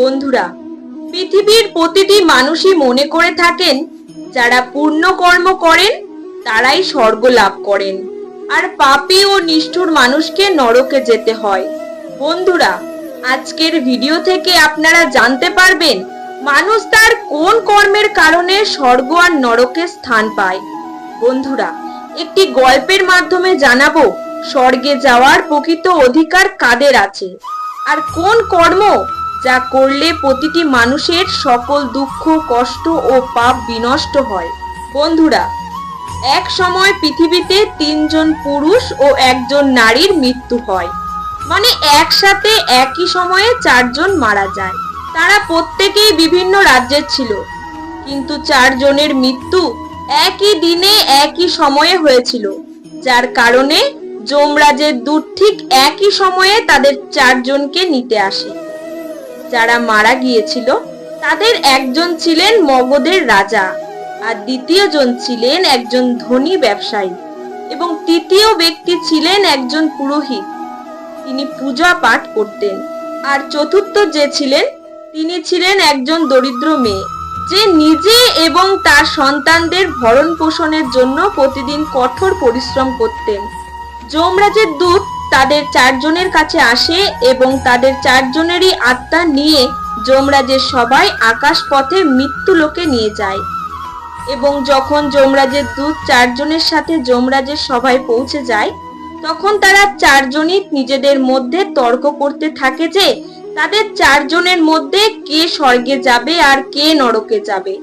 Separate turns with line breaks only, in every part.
বন্ধুরা, পৃথিবীর প্রতিটি মানুষই মনে করে থাকেন, যারা পূর্ণ কর্ম করেন, তারাই স্বর্গ লাভ করেন। আর পাপী ও নিষ্ঠুর মানুষকে নরকে যেতে হয়। বন্ধুরা, আজকের ভিডিও থেকে আপনারা জানতে পারবেন, মানুষ তার কোন কর্মের কারণে স্বর্গ আর নরকে স্থান পায়। বন্ধুরা, একটি গল্পের মাধ্যমে জানাব, স্বর্গে যাওয়ার প্রকৃত অধিকার কাদের আছে? আর কোন কর্ম যা করলে প্রতিটি মানুষের সকল দুঃখ, কষ্ট ও পাপ বিনষ্ট হয়। বন্ধুরা, এক সময় পৃথিবীতে তিনজন পুরুষ ও একজন নারীর মৃত্যু হয়। মানে একসাথে একই সময়ে চারজন মারা যায়। তারা প্রত্যেকেই বিভিন্ন রাজ্যের ছিল। কিন্তু চারজনের মৃত্যু একই দিনে একই সময়ে হয়েছিল। যার কারণে যমরাজের দূত ঠিক একই সময়ে তাদের চারজনকে নিতে আসে। যারা মারা গিয়েছিল, তাদের একজন ছিলেন মগধের রাজা আর দ্বিতীয় জন ছিলেন একজন ধনী ব্যবসায়ী এবং তৃতীয় ব্যক্তি ছিলেন একজন পুরোহিত। তিনি পূজা পাঠ করতেন আর চতুর্থ যে ছিলেন, তিনি ছিলেন একজন দরিদ্র মেয়ে যে নিজে এবং তার সন্তানদের ভরণ পোষণের জন্য প্রতিদিন কঠোর পরিশ্রম করতেন। যমরাজের দূত তাদের চারজনের কাছে আসে এবং তাদের চারজনেরই আত্মা নিয়ে যমরাজের সবাই আকাশ পথে মৃত্যু লোকে নিয়ে যায়। এবং যখন যমরাজের দূত চারজনের সাথে যমরাজের সভায় পৌঁছে যায়, তখন তারা চারজনই নিজেদের মধ্যে তর্ক করতে থাকে যে, তাদের চারজনের মধ্যে কে স্বর্গে যাবে আর কে নরকে যাবে।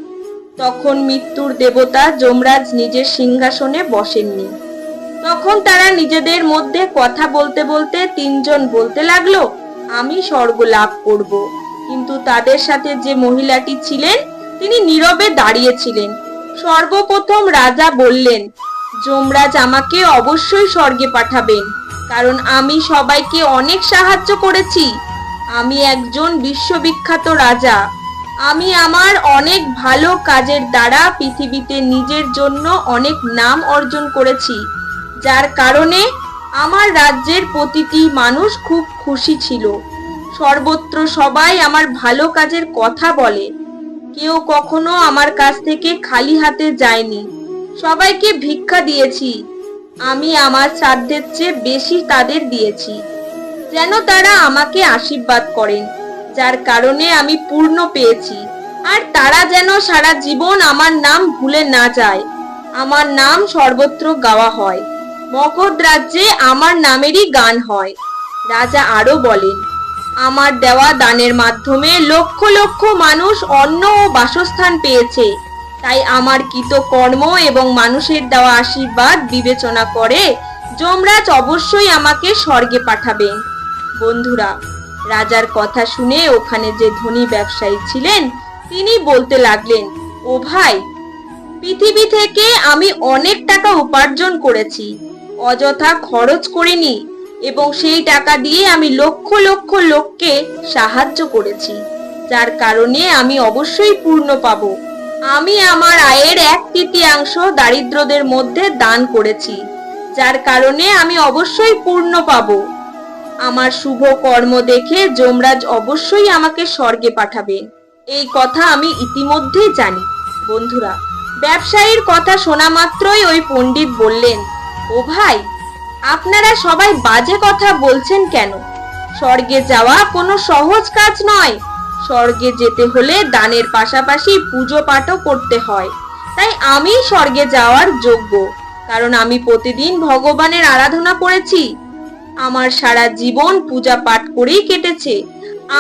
তখন মৃত্যুর দেবতা যমরাজ নিজের সিংহাসনে বসেননি। তখন তারা নিজেদের মধ্যে কথা বলতে বলতে তিনজন বলতে লাগল, আমি স্বর্গ লাভ করব। কিন্তু তাদের সাথে যে মহিলাটি ছিলেন, তিনি নীরবে দাঁড়িয়েছিলেন সর্বপ্রথম রাজা বললেন, যমরাজ আমাকে অবশ্যই স্বর্গে পাঠাবেন, কারণ আমি সবাইকে অনেক সাহায্য করেছি। আমি একজন বিশ্ববিখ্যাত রাজা। আমি আমার অনেক ভালো কাজের দ্বারা পৃথিবীতে নিজের জন্য অনেক নাম অর্জন করেছি। যার কারণে আমার রাজ্যের প্রতিটি মানুষ খুব খুশি ছিল। সর্বত্র সবাই আমার ভালো কাজের কথা বলে। কেউ কখনো আমার কাছ থেকে খালি হাতে যায়নি। সবাইকে ভিক্ষা দিয়েছি। আমি আমার সাধ্যের চেয়ে বেশি তাদের দিয়েছি। যেন তারা আমাকে আশীর্বাদ করেন, যার কারণে আমি পূর্ণ পেয়েছি। আর তারা যেন সারা জীবন আমার নাম ভুলে না যায়। আমার নাম সর্বত্র গাওয়া হয়। মগধ রাজ্যে আমার নামেরই গান হয়। রাজা আরও বলেন, আমার দেওয়া দানের মাধ্যমে লক্ষ লক্ষ মানুষ অন্ন ও বাসস্থান পেয়েছে। তাই আমার কৃত কর্ম এবং মানুষের দেওয়া আশীর্বাদ বিবেচনা করে যমরাজ অবশ্যই আমাকে স্বর্গে পাঠাবেন। বন্ধুরা, রাজার কথা শুনে ওখানে যে ধনী ব্যবসায়ী ছিলেন, তিনি বলতে লাগলেন, ও ভাই, পৃথিবী থেকে আমি অনেক টাকা উপার্জন করেছি। অযথা খরচ করিনি এবং সেই টাকা দিয়ে আমি লক্ষ লক্ষ লোককে সাহায্য করেছি, যার কারণে আমি অবশ্যই পূর্ণ পাব। আমি আমার আয়ের এক তৃতীয়াংশ দারিদ্রদের মধ্যে দান করেছি, যার কারণে আমি অবশ্যই পূর্ণ পাব। আমার শুভ কর্ম দেখে যমরাজ অবশ্যই আমাকে স্বর্গে পাঠাবেন এই কথা আমি ইতিমধ্যেই জানি। বন্ধুরা, ব্যবসায়ীর কথা শোনা মাত্রই ওই পণ্ডিত বললেন ও ভাই, আপনারা সবাই বাজে কথা বলছেন কেন? স্বর্গে যাওয়া কোনো সহজ কাজ নয়। স্বর্গে যেতে হলে দানের পাশাপাশি পুজো পাঠও করতে হয়। তাই আমি স্বর্গে যাওয়ার যোগ্য, কারণ আমি প্রতিদিন ভগবানের আরাধনা করেছি। আমার সারা জীবন পূজা পাঠ করেই কেটেছে।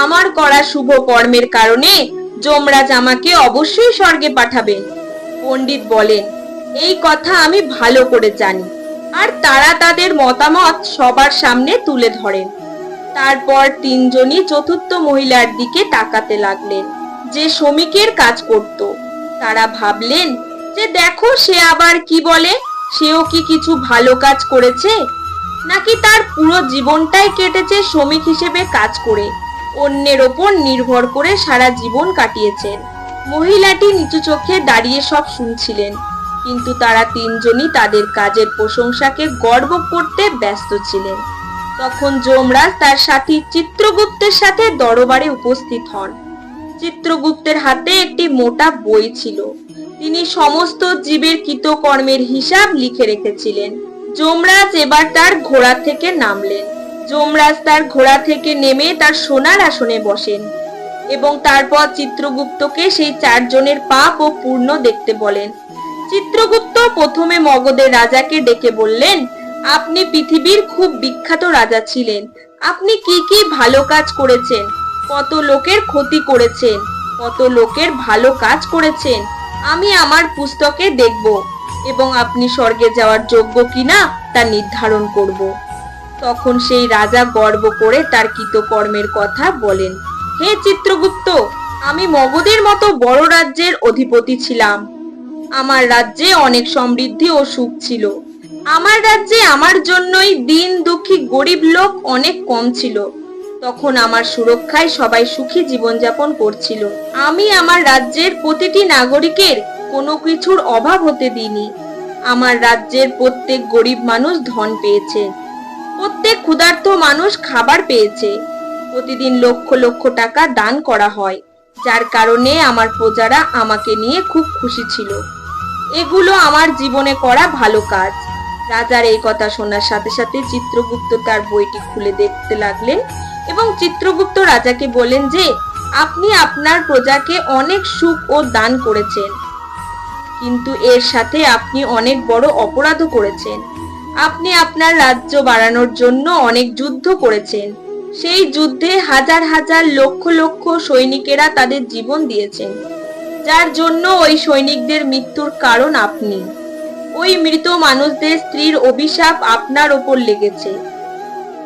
আমার করা শুভ কর্মের কারণে যমরাজ আমাকে অবশ্যই স্বর্গে পাঠাবেন। পণ্ডিত বলেন, এই কথা আমি ভালো করে জানি। আর তারা তাদের মতামত সবার সামনে তুলে ধরেন। তারপর তিনজনই চতুর্থ মহিলার দিকে তাকাতে লাগলেন, যে শ্রমিকের কাজ করত। তারা ভাবলেন, যে দেখো সে আবার কি বলে? সেও কি কিছু ভালো কাজ করেছে? নাকি তার পুরো জীবনটাই কেটেছে শ্রমিক হিসেবে কাজ করে? অন্যের ওপর নির্ভর করে সারা জীবন কাটিয়েছেন। মহিলাটি নিচু চোখে দাঁড়িয়ে সব শুনছিলেন। কিন্তু তারা তিনজনই তাদের কাজের প্রশংসাকে গর্ব করতে ব্যস্ত ছিলেন। তখন যমরাজ তার সাথী চিত্রগুপ্তের সাথে দরবারে উপস্থিত হন। চিত্রগুপ্তের হাতে একটি মোটা বই ছিল। তিনি সমস্ত জীবের কৃতকর্মের হিসাব লিখে রেখেছিলেন। যমরাজ এবার তার ঘোড়া থেকে নামলেন। যমরাজ তার ঘোড়া থেকে নেমে তার সোনার আসনে বসেন এবং তারপর চিত্রগুপ্তকে সেই চারজনের পাপ ও পূর্ণ দেখতে বলেন। চিত্রগুপ্ত প্রথমে মগধের রাজাকে ডেকে বললেন, আপনি পৃথিবীর খুব বিখ্যাত রাজা ছিলেন। আপনি কি কি ভালো কাজ করেছেন? কত লোকের ক্ষতি করেছেন? কত লোকের ভালো কাজ করেছেন? আমি আমার পুস্তকে দেখব এবং আপনি স্বর্গে যাওয়ার যোগ্য কিনা তা নির্ধারণ করব। তখন সেই রাজা গর্ব করে তার কৃতকর্মের কথা বলেন, হে চিত্রগুপ্ত, আমি মগধের মতো বড় রাজ্যের অধিপতি ছিলাম। আমার রাজ্যে অনেক সমৃদ্ধি ও সুখ ছিল। আমার রাজ্যে আমার জন্যই দিন দুঃখী গরিব লোক অনেক কম ছিল। তখন আমার সুরক্ষায় সবাই সুখী জীবনযাপন করছিল। আমি আমার রাজ্যের প্রতিটি নাগরিকের কোনো কিছুর অভাব হতে দিইনি। আমার রাজ্যের প্রত্যেক গরিব মানুষ ধন পেয়েছে। প্রত্যেক ক্ষুধার্ত মানুষ খাবার পেয়েছে। প্রতিদিন লক্ষ লক্ষ টাকা দান করা হয়। যার কারণে আমার প্রজারা আমাকে নিয়ে খুব খুশি ছিল। এগুলো আমার জীবনে করা ভালো কাজ। রাজার এই কথা শোনার সাথে সাথে চিত্রগুপ্ত তার বইটি খুলে দেখতে লাগলেন এবং চিত্রগুপ্ত রাজাকে বলেন যে, আপনি আপনার প্রজাকে অনেক সুখ ও দান করেছেন, কিন্তু এর সাথে আপনি অনেক বড় অপরাধও করেছেন। আপনি আপনার রাজ্য বাড়ানোর জন্য অনেক যুদ্ধ করেছেন। সেই যুদ্ধে হাজার হাজার লক্ষ লক্ষ সৈনিকেরা তাদের জীবন দিয়েছেন। যার জন্য ওই সৈনিকদের মৃত্যুর কারণ আপনি। ওই মৃত মানুষদের স্ত্রীর অভিশাপ আপনার ওপর লেগেছে।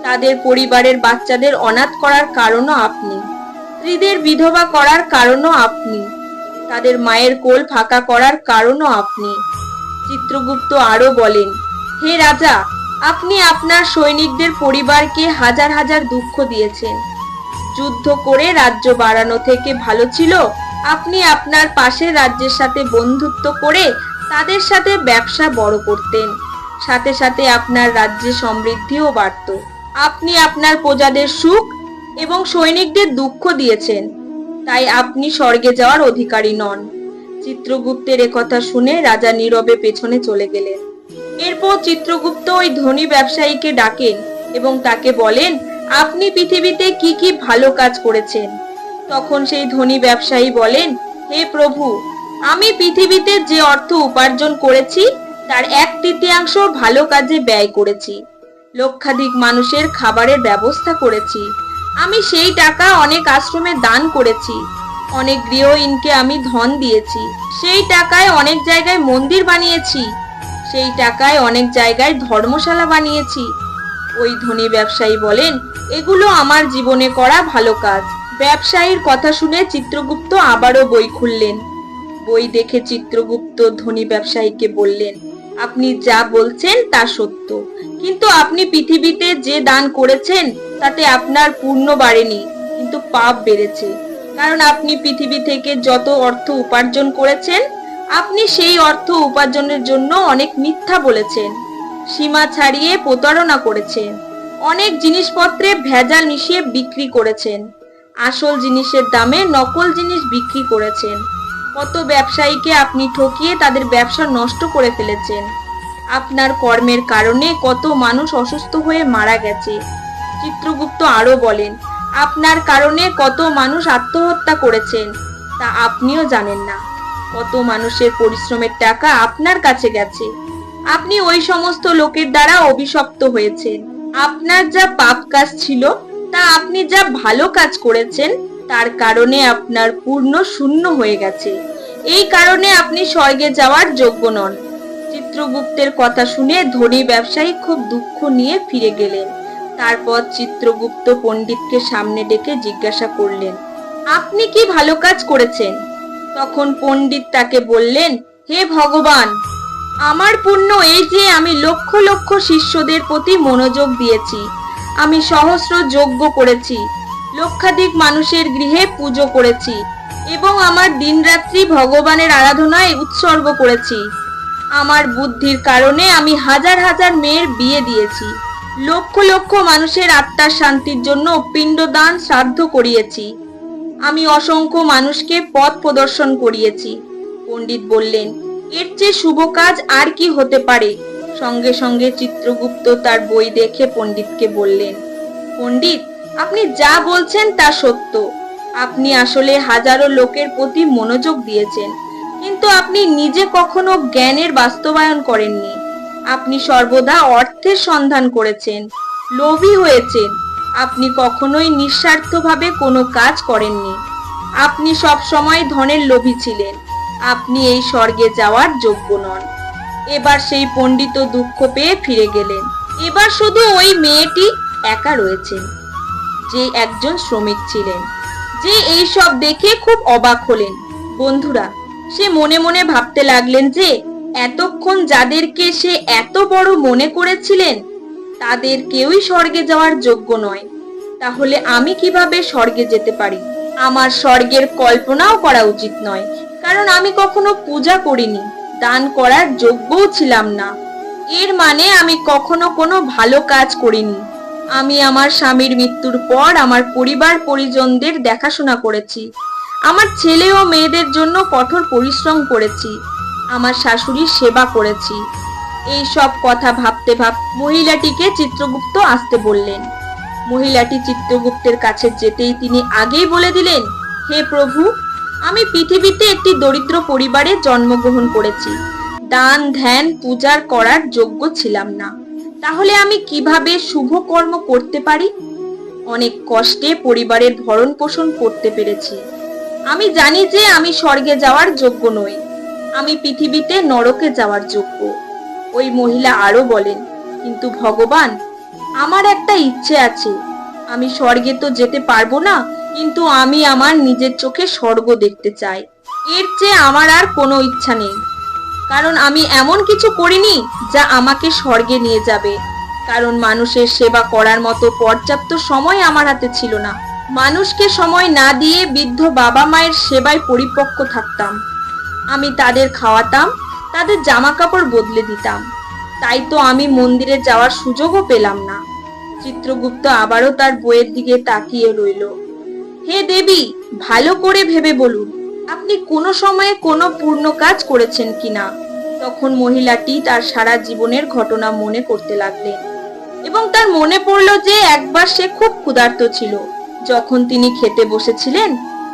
তাদের পরিবারের বাচ্চাদের অনাথ করার কারণও আপনি। স্ত্রীদের বিধবা করার কারণও আপনি। তাদের মায়ের কোল ফাঁকা করার কারণও আপনি। চিত্রগুপ্ত আরও বলেন, হে রাজা, আপনি আপনার সৈনিকদের পরিবারকে হাজার হাজার দুঃখ দিয়েছেন। যুদ্ধ করে রাজ্য বাড়ানো থেকে ভালো ছিল আপনি আপনার পাশের রাজ্যের সাথে বন্ধুত্ব করে তাদের সাথে ব্যবসা বড় করতেন। সাথে সাথে আপনার রাজ্যে সমৃদ্ধিও বাড়ত। আপনি আপনার প্রজাদের সুখ এবং সৈনিকদের দুঃখ দিয়েছেন। তাই আপনি স্বর্গে যাওয়ার অধিকারী নন। চিত্রগুপ্তের কথা শুনে রাজা নীরবে পেছনে চলে গেলেন। এরপর চিত্রগুপ্ত ওই ধনী ব্যবসায়ীকে ডাকেন এবং তাকে বলেন, আপনি পৃথিবীতে কি কি ভালো কাজ করেছেন? তখন সেই ধনী ব্যবসায়ী বলেন, হে প্রভু, আমি পৃথিবীতে যে অর্থ উপার্জন করেছি, তার এক তৃতীয়াংশ ভালো কাজে ব্যয় করেছি। লক্ষাধিক মানুষের খাবারের ব্যবস্থা করেছি। আমি সেই টাকা অনেক আশ্রমে দান করেছি। অনেক গৃহহীনকে আমি ধন দিয়েছি। সেই টাকায় অনেক জায়গায় মন্দির বানিয়েছি। সেই টাকায় অনেক জায়গায় ধর্মশালা বানিয়েছি। ওই ধনী ব্যবসায়ী বলেন, এগুলো আমার জীবনে করা ভালো কাজ। ব্যবসায়ীর কথা শুনে চিত্রগুপ্ত আবারও বই খুললেন। বই দেখে চিত্রগুপ্ত ধনী ব্যবসায়ীকে বললেন, আপনি যা বলছেন তা সত্য। কিন্তু আপনি পৃথিবীতে যে দান করেছেন, তাতে আপনার পূর্ণ বাড়েনি, কিন্তু পাপ বেড়েছে। কারণ আপনি পৃথিবী থেকে যত অর্থ উপার্জন করেছেন, আপনি সেই অর্থ উপার্জনের জন্য অনেক মিথ্যা বলেছেন, সীমা ছাড়িয়ে প্রতারণা করেছেন, অনেক জিনিসপত্রে ভেজাল মিশিয়ে বিক্রি করেছেন। আসল জিনিসের দামে নকল জিনিস বিক্রি করেছেন। কত ব্যবসায়ীকে আপনি ঠকিয়ে তাদের ব্যবসা নষ্ট করে ফেলেছেন। আপনার কর্মের কারণে কত মানুষ অসুস্থ হয়ে মারা গেছে। চিত্রগুপ্ত আরও বলেন, আপনার কারণে কত মানুষ আত্মহত্যা করেছেন, তা আপনিও জানেন না। কত মানুষের পরিশ্রমের টাকা আপনার কাছে গেছে। আপনি ওই সমস্ত লোকের দ্বারা অভিশপ্ত হয়েছেন। আপনার যা পাপ কাজ ছিল তা আপনি যা ভালো কাজ করেছেন, তার কারণে আপনার পূর্ণ শূন্য হয়ে গেছে। এই কারণে আপনি স্বর্গে যাওয়ার যোগ্য নন। চিত্রগুপ্তের কথা শুনে ধনী ব্যবসায়ী খুব দুঃখ নিয়ে ফিরে গেলেন। তারপর চিত্রগুপ্ত পণ্ডিতকে সামনে ডেকে জিজ্ঞাসা করলেন, আপনি কি ভালো কাজ করেছেন? তখন পণ্ডিত তাকে বললেন, হে ভগবান, আমার পুণ্য এই যে আমি লক্ষ লক্ষ শিষ্যদের প্রতি মনোযোগ দিয়েছি। আমি সহস্র যজ্ঞ করেছি, লক্ষাধিক মানুষের গৃহে পুজো করেছি এবং আমার দিনরাত্রি ভগবানের আরাধনায় উৎসর্গ করেছি। আমার বুদ্ধির কারণে আমি হাজার হাজার মেয়ের বিয়ে দিয়েছি, লক্ষ লক্ষ মানুষের আত্মার শান্তির জন্য পিণ্ডদান শ্রাদ্ধ করিয়েছি। আমি অসংখ্য মানুষকে পথ প্রদর্শন করিয়েছি। পণ্ডিত বললেন, এর চেয়ে শুভ কাজ আর কি হতে পারে? সঙ্গে সঙ্গে চিত্রগুপ্ত তার বই দেখে পণ্ডিতকে বললেন, পণ্ডিত, আপনি যা বলছেন তা সত্য। আপনি আসলে হাজারো লোকের প্রতি মনোযোগ দিয়েছেন, কিন্তু আপনি নিজে কখনো জ্ঞানের বাস্তবায়ন করেননি। আপনি সর্বদা অর্থের সন্ধান করেছেন, লোভী হয়েছেন। আপনি কখনোই নিঃস্বার্থভাবে কোনো কাজ করেননি। আপনি সব সময় ধনের লোভী ছিলেন। আপনি এই স্বর্গে যাওয়ার যোগ্য নন। এবার সেই পণ্ডিত দুঃখ পেয়ে ফিরে গেলেন। এবার শুধু ওই মেয়েটি একা রয়েছেন যে একজন শ্রমিক ছিলেন। যে এই সব দেখে খুব অবাক হলেন। বন্ধুরা, সে মনে মনে ভাবতে লাগলেন যে, এতক্ষণ যাদেরকে সে এত বড় মনে করেছিলেন, তাদের কেউই স্বর্গে যাওয়ার যোগ্য নয়। তাহলে আমি কীভাবে স্বর্গে যেতে পারি? আমার স্বর্গের কল্পনাও করা উচিত নয়, কারণ আমি কখনো পূজা করিনি। দান করার যোগ্যও ছিলাম না। এর মানে আমি কখনো কোনো ভালো কাজ করিনি। আমি আমার স্বামীর মৃত্যুর পর আমার পরিবার পরিজনদের দেখাশোনা করেছি। আমার ছেলে ও মেয়েদের জন্য কঠোর পরিশ্রম করেছি। আমার শাশুড়ির সেবা করেছি। এই সব কথা ভাবতে ভাব মহিলাটিকে চিত্রগুপ্ত আসতে বললেন। মহিলাটি চিত্রগুপ্তের কাছে যেতেই তিনি আগেই বলে দিলেন, হে প্রভু আমি পৃথিবীতে একটি দরিদ্র পরিবারে জন্মগ্রহণ করেছি। দান, ধ্যান, পূজার করার যোগ্য ছিলাম না। তাহলে আমি কীভাবে শুভ কর্ম করতে পারি? অনেক কষ্টে পরিবারের ভরণ পোষণ করতে পেরেছি। আমি জানি যে আমি স্বর্গে যাওয়ার যোগ্য নই। আমি পৃথিবীতে নরকে যাওয়ার যোগ্য। ওই মহিলা আরও বলেন, কিন্তু ভগবান, আমার একটা ইচ্ছে আছে। আমি স্বর্গে তো যেতে পারব না কিন্তু আমি আমার নিজের চোখে স্বর্গ দেখতে চাই। এর চেয়ে আমার আর কোনো ইচ্ছা নেই। কারণ আমি এমন কিছু করিনি যা আমাকে স্বর্গে নিয়ে যাবে। কারণ মানুষের সেবা করার মতো পর্যাপ্ত সময় আমার হাতে ছিল না। মানুষকে সময় না দিয়ে বৃদ্ধ বাবা মায়ের সেবায় পরিপক্ক থাকতাম। আমি তাদের খাওয়াতাম, তাদের জামা কাপড় বদলে দিতাম। তাই তো আমি মন্দিরে যাওয়ার সুযোগও পেলাম না। চিত্রগুপ্ত আবারও তার বইয়ের দিকে তাকিয়ে রইল। হে দেবী, ভালো করে ভেবে বলুন, আপনি কোনো সময়ে কোনো পূর্ণ কাজ করেছেন কিনা? তখন মহিলাটি তার সারা জীবনের ঘটনা মনে করতে লাগলেন এবং তার মনে পড়ল যে একবার সে খুব ক্ষুধার্ত ছিল। যখন তিনি খেতে বসেছিলেন,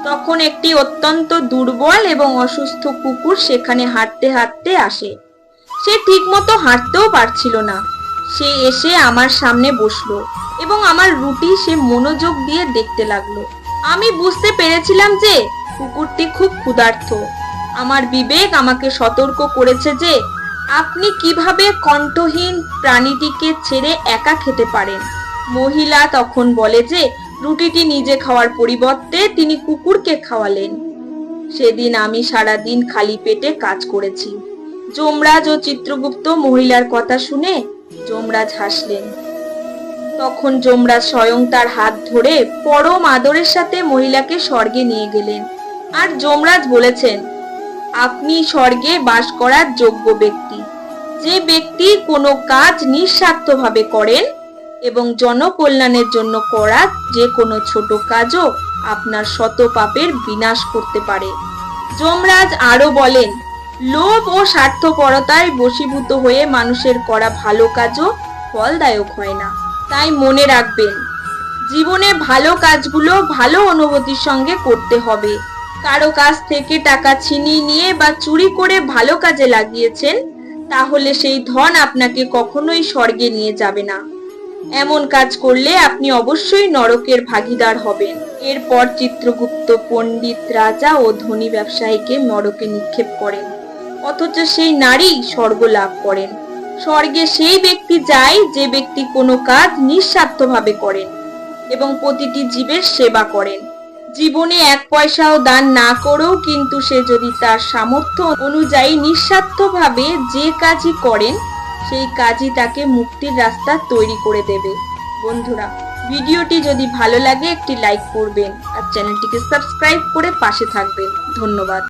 তখন একটি অত্যন্ত দুর্বল এবং অসুস্থ কুকুর সেখানে হাঁটতে হাঁটতে আসে। সে ঠিকমতো হাঁটতেও পারছিল না। সে এসে আমার সামনে বসল এবং আমার রুটি সে মনোযোগ দিয়ে দেখতে লাগল। আমি বুঝতে পেরেছিলাম যে কুকুরটি খুব ক্ষুধার্ত। আমার বিবেক আমাকে সতর্ক করেছে যে আপনি কীভাবে কণ্ঠহীন প্রাণীটিকে ছেড়ে একা খেতে পারেন। মহিলা তখন বলে যে রুটিটি নিজে খাওয়ার পরিবর্তে তিনি কুকুরকে খাওয়ালেন। সেদিন আমি সারা দিন খালি পেটে কাজ করেছি। যমরাজ ও চিত্রগুপ্ত মহিলার কথা শুনে যমরাজ হাসলেন। তখন যমরাজ স্বয়ং তার হাত ধরে পরম আদরের সাথে মহিলাকে স্বর্গে নিয়ে গেলেন। আর যমরাজ বলেছেন, আপনি স্বর্গে বাস করার যোগ্য ব্যক্তি। যে ব্যক্তি কোনো কাজ নিঃস্বার্থভাবে করেন এবং জনকল্যাণের জন্য করা যে কোনো ছোট কাজও আপনার শত পাপের বিনাশ করতে পারে। যমরাজ আরও বলেন, লোভ ও স্বার্থপরতায় বশীভূত হয়ে মানুষের করা ভালো কাজও ফলদায়ক হয় না। তাই মনে রাখবেন, জীবনে ভালো কাজগুলো ভালো অনুভূতির সঙ্গে করতে হবে। কারও কাছ থেকে টাকা ছিনিয়ে নিয়ে বা চুরি করে ভালো কাজে লাগিয়েছেন, তাহলে সেই ধন আপনাকে কখনোই স্বর্গে নিয়ে যাবে না। এমন কাজ করলে আপনি অবশ্যই নরকের ভাগীদার হবেন। এরপর চিত্রগুপ্ত পণ্ডিত রাজা ও ধনী ব্যবসায়ীকে নরকে নিক্ষেপ করেন। অথচ সেই নারী স্বর্গ লাভ করেন। স্বর্গে সেই ব্যক্তি যায় যে ব্যক্তি কোনো কাজ নিঃস্বার্থভাবে করেন এবং প্রতিটি জীবের সেবা করেন। জীবনে এক পয়সাও দান না করেও কিন্তু সে যদি তার সামর্থ্য অনুযায়ী নিঃস্বার্থভাবে যে কাজই করেন, সেই কাজই তাকে মুক্তির রাস্তা তৈরি করে দেবে। বন্ধুরা, ভিডিওটি যদি ভালো লাগে একটি লাইক করবেন আর চ্যানেলটিকে সাবস্ক্রাইব করে পাশে থাকবেন। ধন্যবাদ।